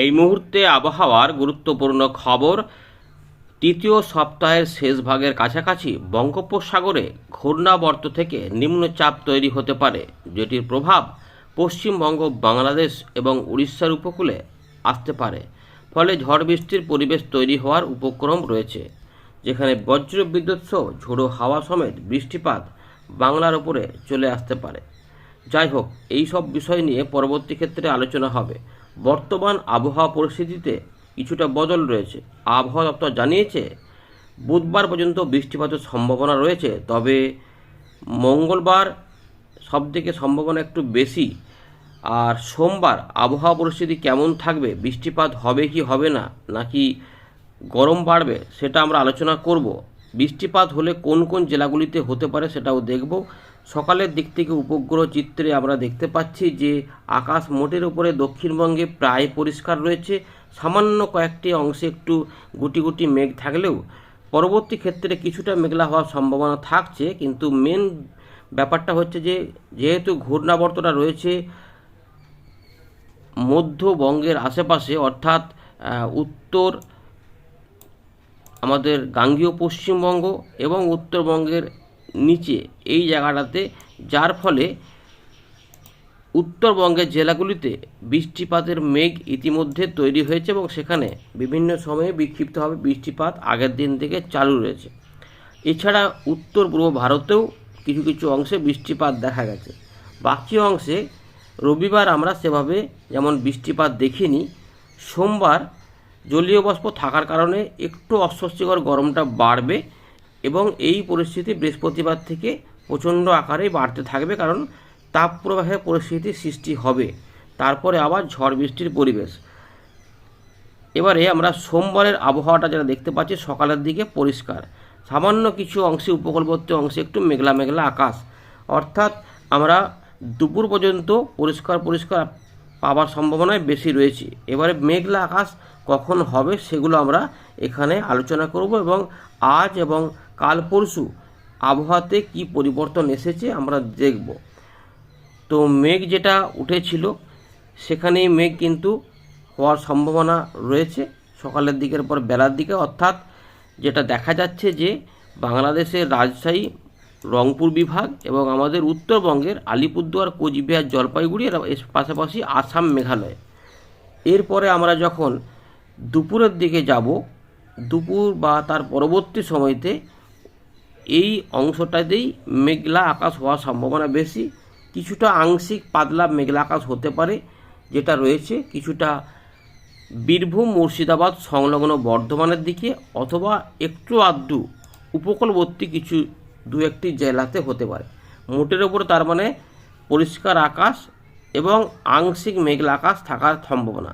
এই মুহূর্তে আবহাওয়ার গুরুত্বপূর্ণ খবর তৃতীয় সপ্তাহের শেষ ভাগের কাছাকাছি বঙ্গোপসাগরে ঘূর্ণাবর্ত থেকে নিম্নচাপ তৈরি হতে পারে, যেটির প্রভাব পশ্চিমবঙ্গ, বাংলাদেশ এবং উড়িষ্যার উপকূলে আসতে পারে। ফলে ঝড় বৃষ্টির পরিবেশ তৈরি হওয়ার উপক্রম রয়েছে, যেখানে বজ্র বিদ্যুৎ সহ ঝোড়ো হাওয়া সমেত বৃষ্টিপাত বাংলার উপরে চলে আসতে পারে। যাই হোক, এই সব বিষয় নিয়ে পরবর্তী ক্ষেত্রে আলোচনা হবে। বর্তমান আবহাওয়া পরিস্থিতিতে কিছুটা বদল রয়েছে। আবহাওয়া দপ্তর জানিয়েছে, বুধবার পর্যন্ত বৃষ্টিপাতের সম্ভাবনা রয়েছে, তবে মঙ্গলবার সবথেকে সম্ভাবনা একটু বেশি। আর সোমবার আবহাওয়া পরিস্থিতি কেমন থাকবে, বৃষ্টিপাত হবে কি হবে না, নাকি গরম বাড়বে, সেটা আমরা আলোচনা করব। বৃষ্টিপাত হলে কোন কোন জেলাগুলিতে হতে পারে সেটাও দেখব। সকালের দিক থেকে উপগ্রহ চিত্রে আমরা দেখতে পাচ্ছি যে আকাশ মোটের উপরে দক্ষিণবঙ্গে প্রায় পরিষ্কার রয়েছে। সামান্য কয়েকটি অংশে একটু গুটি গুটি মেঘ থাকলেও পরবর্তী ক্ষেত্রে কিছুটা মেঘলা হওয়ার সম্ভাবনা থাকছে। কিন্তু মেন ব্যাপারটা হচ্ছে যে, যেহেতু ঘূর্ণাবর্তটা রয়েছে মধ্যবঙ্গের আশেপাশে, অর্থাৎ উত্তর আমাদের গাঙ্গীয় পশ্চিমবঙ্গ এবং উত্তরবঙ্গের নিচে এই জায়গাটাতে, যার ফলে উত্তরবঙ্গের জেলাগুলিতে বৃষ্টিপাতের মেঘ ইতিমধ্যে তৈরি হয়েছে এবং সেখানে বিভিন্ন সময়ে বিক্ষিপ্তভাবে বৃষ্টিপাত আগের দিন থেকে চালু রয়েছে। এছাড়া উত্তর পূর্ব ভারতেও কিছু কিছু অংশে বৃষ্টিপাত দেখা গেছে। বাকি অংশে রবিবার আমরা সেভাবে যেমন বৃষ্টিপাত দেখিনি, সোমবার জলীয় বাষ্প থাকার কারণে একটু অস্বস্তিকর গরমটা বাড়বে। এবং এই পরিস্থিতি বৃহস্পতিবার থেকে প্রচণ্ড আকারে বাড়তে থাকবে কারণ তাপ তাপপ্রবাহের পরিস্থিতি সৃষ্টি হবে। তারপরে আবার ঝড় বৃষ্টির পরিবেশ। এবারে আমরা সোমবারের আবহাওয়াটা যেটা দেখতে পাচ্ছি, সকালের দিকে পরিষ্কার। সামান্য কিছু অংশে, উপকূলবর্তী অংশে একটু মেঘলা মেঘলা আকাশ। অর্থাৎ আমরা দুপুর পর্যন্ত পরিষ্কার পরিষ্কার পাওয়ার সম্ভাবনায় বেশি রয়েছে। এবারে মেঘলা আকাশ কখন হবে সেগুলো আমরা এখানে আলোচনা করব এবং আজ এবং কাল পরশু আবহাওয়াতে কি পরিবর্তন এসেছে আমরা দেখব। তো মেঘ যেটা উঠেছিল, সেখানেই মেঘ কিন্তু হওয়ার সম্ভাবনা রয়েছে। সকালের দিকের পর বেলার দিকে, অর্থাৎ যেটা দেখা যাচ্ছে যে বাংলাদেশের রাজশাহী, রংপুর বিভাগ এবং আমাদের উত্তরবঙ্গের আলিপুরদুয়ার, কোচবিহার, জলপাইগুড়ি এর পাশাপাশি আসাম, মেঘালয়। এরপরে আমরা যখন দুপুরের দিকে যাব, দুপুর বা তার পরবর্তী সময়তে এই অংশটাতেই মেঘলা আকাশ হওয়ার সম্ভাবনা বেশি। কিছুটা আংশিক পাতলা মেঘলা আকাশ হতে পারে, যেটা রয়েছে কিছুটা বীরভূম মুর্শিদাবাদ সংলগ্ন বর্ধমানের দিকে অথবা একটু আধটু উপকূলবর্তী কিছু দু একটি জেলাতে হতে পারে। মোটের ওপর তার মানে পরিষ্কার আকাশ এবং আংশিক মেঘলা আকাশ থাকার সম্ভাবনা।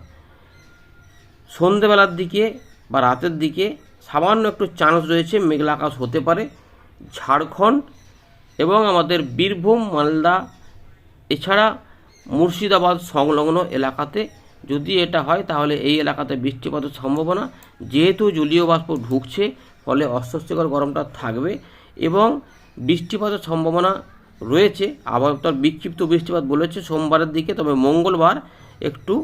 সন্ধেবেলার দিকে বা রাতের দিকে সামান্য একটু চান্স রয়েছে মেঘলা আকাশ হতে পারে। ঝাড়খণ্ড এবং আমাদের বীরভূম, মালদা, এছাড়া মুর্শিদাবাদ সংলগ্ন এলাকাতে যদি এটা হয় তাহলে এই এলাকাতে বৃষ্টিপাতের সম্ভাবনা। যেহেতু জলীয় বাষ্প ঢুকছে, ফলে অস্বস্তিকর গরমটা থাকবে এবং বৃষ্টিপাতের সম্ভাবনা রয়েছে। আবার তার বিক্ষিপ্ত বৃষ্টিপাত বলেছে সোমবারের দিকে, তবে মঙ্গলবার একটু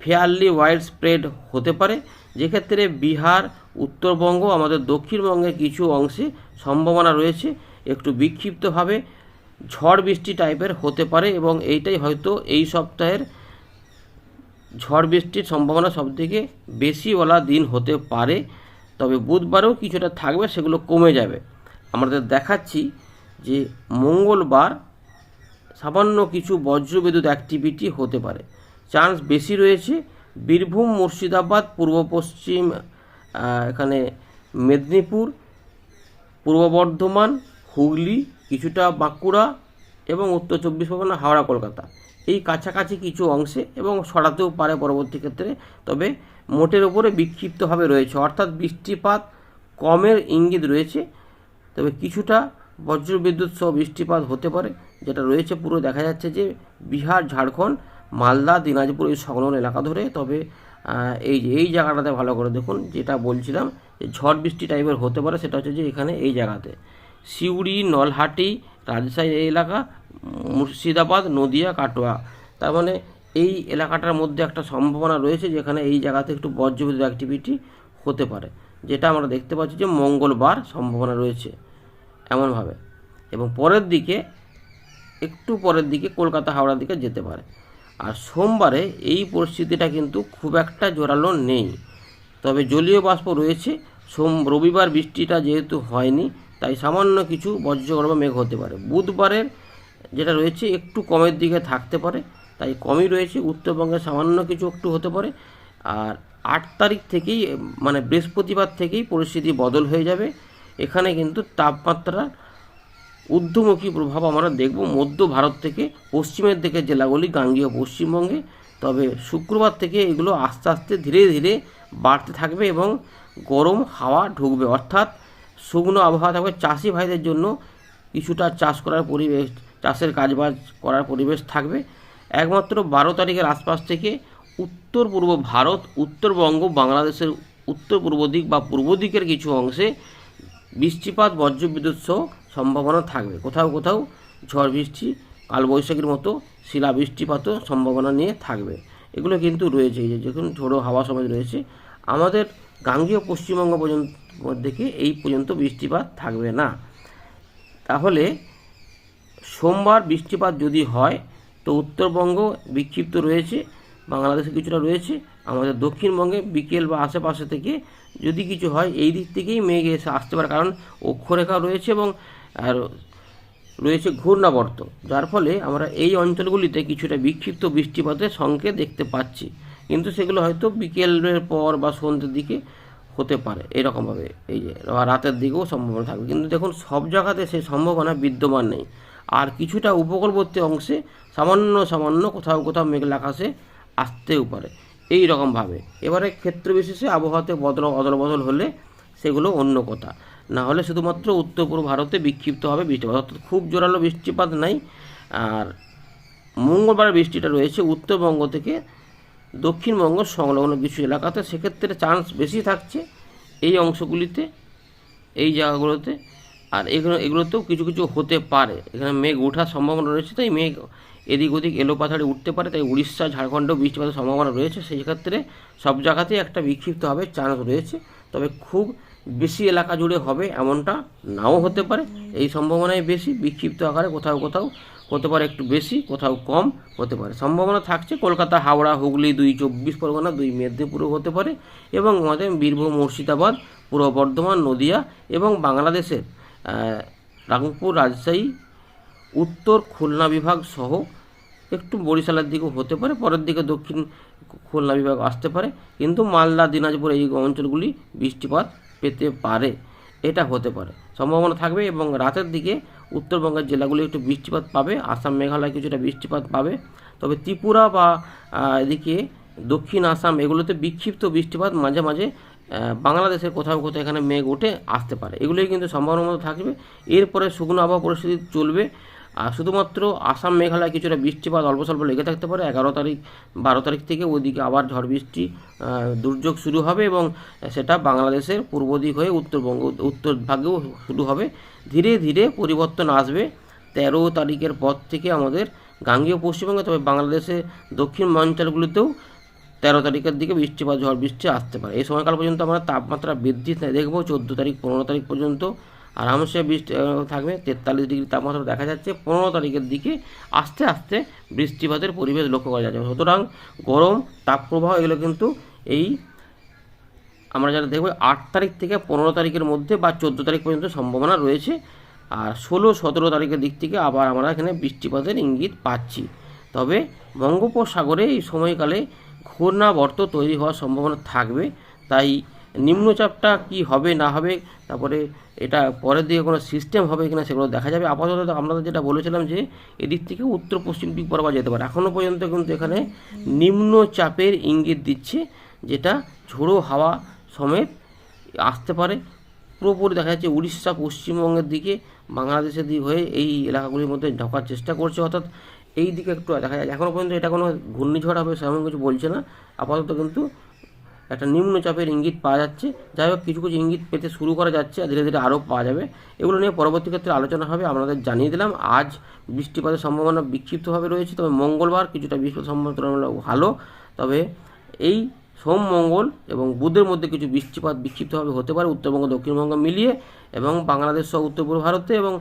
ফেয়ারলি ওয়াইড স্প্রেড হতে পারে। যেক্ষেত্রে বিহার উত্তরবঙ্গ আমাদের দক্ষিণবঙ্গের কিছু অংশে সম্ভাবনা রয়েছে, একটু বিক্ষিপ্তভাবে ঝড় বৃষ্টি টাইপের হতে পারে এবং এইটাই হয়তো এই সপ্তাহের ঝড় বৃষ্টির সম্ভাবনা সবথেকে বেশিওয়ালা দিন হতে পারে। তবে বুধবারেও কিছুটা থাকবে, সেগুলো কমে যাবে। আমাদের দেখাচ্ছি যে মঙ্গলবার সামান্য কিছু বজ্রবিদ্যুৎ অ্যাক্টিভিটি হতে পারে। চান্স বেশি রয়েছে বীরভূম, মুর্শিদাবাদ, পূর্ব পশ্চিম এখানে মেদিনীপুর, পূর্ব বর্ধমান, হুগলি, কিছুটা বাঁকুড়া এবং উত্তর চব্বিশ পরগনা, হাওড়া, কলকাতা। এই কাছাকাছি কিছু অংশে এবং সরাতেও পারে পরবর্তী ক্ষেত্রে, তবে মোটের ওপরে বিক্ষিপ্তভাবে রয়েছে। অর্থাৎ বৃষ্টিপাত কমের ইঙ্গিত রয়েছে, তবে কিছুটা বজ্রবিদ্যুৎ সহ বৃষ্টিপাত হতে পারে, যেটা রয়েছে পুরো। দেখা যাচ্ছে যে বিহার, ঝাড়খণ্ড, মালদা, দিনাজপুর এই সংলগ্ন এলাকা ধরে, তবে এই যে, এই জায়গাটাতে ভালো করে দেখুন, যেটা বলছিলাম, যে ঝড় বৃষ্টি টাইপের হতে পারে, সেটা হচ্ছে যে এখানে এই জায়গাতে। সিউড়ি, নলহাটি, রাজশাহী এই এলাকা, মুর্শিদাবাদ, নদিয়া, কাটোয়া। তার মানে এই এলাকাটার মধ্যে একটা সম্ভাবনা রয়েছে যেখানে এই জায়গাতে একটু বজ্রবিদ্যুৎ অ্যাক্টিভিটি হতে পারে। যেটা আমরা দেখতে পাচ্ছি যে মঙ্গলবার সম্ভাবনা রয়েছে এমনভাবে। এবং পরের দিকে, একটু পরের দিকে কলকাতা হাওড়ার দিকে যেতে পারে। আর সোমবারে এই পরিস্থিতিটা কিন্তু খুব একটা জোরালো নেই। তবে জলীয় বাষ্প রয়েছে। সোম, রবিবার বৃষ্টিটা যেহেতু হয়নি, তাই সামান্য কিছু বজ্রগর্ভ মেঘ হতে পারে। বুধবারের যেটা রয়েছে একটু কমের দিকে থাকতে পারে, তাই কমই রয়েছে। উত্তরবঙ্গে সামান্য কিছু একটু হতে পারে। আর আট তারিখ থেকেই মানে বৃহস্পতিবার থেকেই পরিস্থিতি বদল হয়ে যাবে। এখানে কিন্তু তাপমাত্রা ঊর্ধ্বমুখী প্রভাব আমরা দেখব মধ্য ভারত থেকে, পশ্চিমের দিকে জেলাগুলি, গাঙ্গীয় পশ্চিমবঙ্গে। তবে শুক্রবার থেকে এগুলো আস্তে আস্তে ধীরে ধীরে বাড়তে থাকবে এবং গরম হাওয়া ঢুকবে। অর্থাৎ শুকনো আবহাওয়া থাকবে। চাষি ভাইদের জন্য কিছুটা চাষ করার পরিবেশ, চাষের কাজবাজ করার পরিবেশ থাকবে। একমাত্র বারো তারিখের আশপাশ থেকে উত্তর পূর্ব ভারত, উত্তরবঙ্গ, বাংলাদেশের উত্তর পূর্ব দিক বা পূর্ব দিকের কিছু অংশে বৃষ্টিপাত, বজ্রবিদ্যুৎ সহ সম্ভাবনা থাকবে। কোথাও কোথাও ঝড় বৃষ্টি, কালবৈশাখীর মতো শিলা বৃষ্টিপাতও সম্ভাবনা নিয়ে থাকবে। এগুলো কিন্তু রয়েছে যে যখন ঝোড়ো হাওয়া সমেত রয়েছে। আমাদের গাঙ্গীয় পশ্চিমবঙ্গ পর্যন্ত থেকে এই পর্যন্ত বৃষ্টিপাত থাকবে না। তাহলে সোমবার বৃষ্টিপাত যদি হয়, তো উত্তরবঙ্গ বিক্ষিপ্ত রয়েছে, বাংলাদেশে কিছুটা রয়েছে, আমাদের দক্ষিণবঙ্গে বিকেল বা আশেপাশে থেকে যদি কিছু হয়, এই দিক থেকেই মেঘ এসে আসতে পারে, কারণ অক্ষরেখা রয়েছে এবং আর রয়েছে ঘূর্ণাবর্ত, যার ফলে আমরা এই অঞ্চলগুলিতে কিছুটা বিক্ষিপ্ত বৃষ্টিপাতের সংকেত দেখতে পাচ্ছি। কিন্তু সেগুলো হয়তো বিকেলের পর বা সন্ধ্যের দিকে হতে পারে, এরকমভাবে এই যে রাতের দিকেও সম্ভাবনা থাকবে। কিন্তু দেখুন, সব জায়গাতে সেই সম্ভাবনা বিদ্যমান নেই। আর কিছুটা উপকূলবর্তী অংশে সামান্য সামান্য কোথাও কোথাও মেঘলা আকাশে আসতেও পারে, এই রকমভাবে। এবারে ক্ষেত্র বিশেষে আবহাওয়াতে বদল অদল বদল হলে সেগুলো অন্য কথা। না হলে শুধুমাত্র উত্তর পূর্ব ভারতে বিক্ষিপ্ত হবে বৃষ্টিপাত। অর্থাৎ খুব জোরালো বৃষ্টিপাত নাই। আর মঙ্গলবার বৃষ্টিটা রয়েছে উত্তরবঙ্গ থেকে দক্ষিণবঙ্গ সংলগ্ন কিছু এলাকাতে। সেক্ষেত্রে চান্স বেশি থাকছে এই অংশগুলিতে, এই জায়গাগুলোতে। আর এগুলো, এগুলোতেও কিছু কিছু হতে পারে। এখানে মেঘ ওঠার সম্ভাবনা রয়েছে, তাই মেঘ এদিক ওদিক এলো পাথাড়ে উঠতে পারে। তাই উড়িষ্যা ঝাড়খণ্ডেও বৃষ্টিপাতের সম্ভাবনা রয়েছে। সেই ক্ষেত্রে সব জায়গাতেই একটা বিক্ষিপ্ত হবে চান্স রয়েছে। তবে খুব বেশি এলাকা জুড়ে হবে এমনটা নাও হতে পারে। এই সম্ভাবনাই বেশি, বিক্ষিপ্ত আকারে কোথাও কোথাও হতে পারে একটু বেশি, কোথাও কম হতে পারে। সম্ভাবনা থাকছে কলকাতা, হাওড়া, হুগলি, দুই চব্বিশ পরগনা, দুই মেদিনীপুরও হতে পারে এবং আমাদের বীরভূম, মুর্শিদাবাদ, পূর্ব বর্ধমান, নদিয়া এবং বাংলাদেশের রাংপুর, রাজশাহী, উত্তর খুলনা বিভাগ সহ একটু বরিশালের দিকেও হতে পারে, পরের দিকে দক্ষিণ খুলনা বিভাগ আসতে পারে। কিন্তু মালদা, দিনাজপুর এই অঞ্চলগুলি বৃষ্টিপাত পেতে পারে, এটা হতে পারে। সম্ভাবনা থাকবে এবং রাতের দিকে উত্তরবঙ্গের জেলাগুলি একটু বৃষ্টিপাত পাবে, আসাম, মেঘালয় কিছুটা বৃষ্টিপাত পাবে। তবে ত্রিপুরা বা এদিকে দক্ষিণ আসাম এগুলোতে বিক্ষিপ্ত বৃষ্টিপাত মাঝে মাঝে বাংলাদেশের কোথাও কোথাও এখানে মেঘ উঠে আসতে পারে। এগুলোই কিন্তু সম্ভাবনার মতো থাকবে। এরপরে শুকনো আবহাওয়া পরিস্থিতি চলবে। শুধুমাত্র আসাম মেঘালয় কিছুটা বৃষ্টিপাত অল্প স্বল্প লেগে থাকতে পারে। এগারো তারিখ, বারো তারিখ থেকে ওইদিকে আবার ঝড় বৃষ্টি দুর্যোগ শুরু হবে এবং সেটা বাংলাদেশের পূর্ব দিক হয়ে উত্তরবঙ্গ, উত্তর ভাগেও শুরু হবে। ধীরে ধীরে পরিবর্তন আসবে তেরো তারিখের পর থেকে আমাদের গাঙ্গীয় পশ্চিমবঙ্গে, তবে বাংলাদেশে দক্ষিণ অঞ্চলগুলিতেও তেরো তারিখের দিকে বৃষ্টিপাত ঝড় বৃষ্টি আসতে পারে। এই সময়কাল পর্যন্ত আমরা তাপমাত্রা বৃদ্ধি দেখব। চোদ্দ তারিখ, পনেরো তারিখ পর্যন্ত আরামসে বৃষ্টি থাকবে তেতাল্লিশ ডিগ্রি তাপমাত্রা দেখা যাচ্ছে। পনেরো তারিখের দিকে আস্তে আস্তে বৃষ্টিপাতের পরিবেশ লক্ষ্য করা যাচ্ছে সুতরাং গরম, তাপপ্রবাহ এগুলো কিন্তু এই আমরা যারা দেখব, আট তারিখ থেকে পনেরো তারিখের মধ্যে বা চোদ্দ তারিখ পর্যন্ত সম্ভাবনা রয়েছে। আর ষোলো, সতেরো তারিখের দিক থেকে আবার আমরা এখানে বৃষ্টিপাতের ইঙ্গিত পাচ্ছি। তবে বঙ্গোপসাগরে এই সময়কালে ঘূর্ণাবর্ত তৈরি হওয়ার সম্ভাবনা থাকবে। তাই নিম্নচাপটা কি হবে, না হবে, তারপরে এটা পরের দিকে কোনো সিস্টেম হবে কিনা সেগুলো দেখা যাবে। আপাতত আমরা যেটা বলেছিলাম যে, এদিক থেকে উত্তর পশ্চিম দিক বরাবর যেতে পারে। এখনও পর্যন্ত কিন্তু এখানে নিম্নচাপের ইঙ্গিত দিচ্ছে, যেটা ঝোড়ো হাওয়া সমেত আসতে পারে। পুরোপুরি দেখা যাচ্ছে উড়িষ্যা পশ্চিমবঙ্গের দিকে, বাংলাদেশের দিক হয়ে এই এলাকাগুলির মধ্যে ঢোকার চেষ্টা করছে। অর্থাৎ এই দিকে একটু দেখা যায় এখনও পর্যন্ত এটা কোনো ঘূর্ণিঝড় হবে সেমন কিছু বলছে না। আপাতত কিন্তু একটা নিম্নচাপের ইঙ্গিত পাওয়া যাচ্ছে। যাই হোক, কিছু কিছু ইঙ্গিত পেতে শুরু করা যাচ্ছে আর ধীরে ধীরে আরও পাওয়া যাবে। এগুলো নিয়ে পরবর্তী ক্ষেত্রে আলোচনা হবে, আপনাদের জানিয়ে দিলাম। আজ বৃষ্টিপাতের সম্ভাবনা বিক্ষিপ্তভাবে রয়েছে, তবে মঙ্গলবার কিছুটা বৃষ্টিপাতের সম্ভাবনা ভালো। তবে এই সোম, মঙ্গল এবং বুধের মধ্যে কিছু বৃষ্টিপাত বিক্ষিপ্তভাবে হতে পারে উত্তরবঙ্গ দক্ষিণবঙ্গ মিলিয়ে এবং বাংলাদেশ সহ উত্তর পূর্ব ভারতে এবং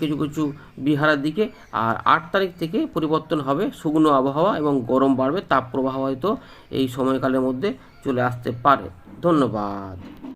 কিছু কিছু বিহারের দিকে। আর আট তারিখ থেকে পরিবর্তন হবে শুকনো আবহাওয়া এবং গরম বাড়বে, তাপপ্রবাহ হয়তো এই সময়কালের মধ্যে। চলে আসতে পারে। ধন্যবাদ।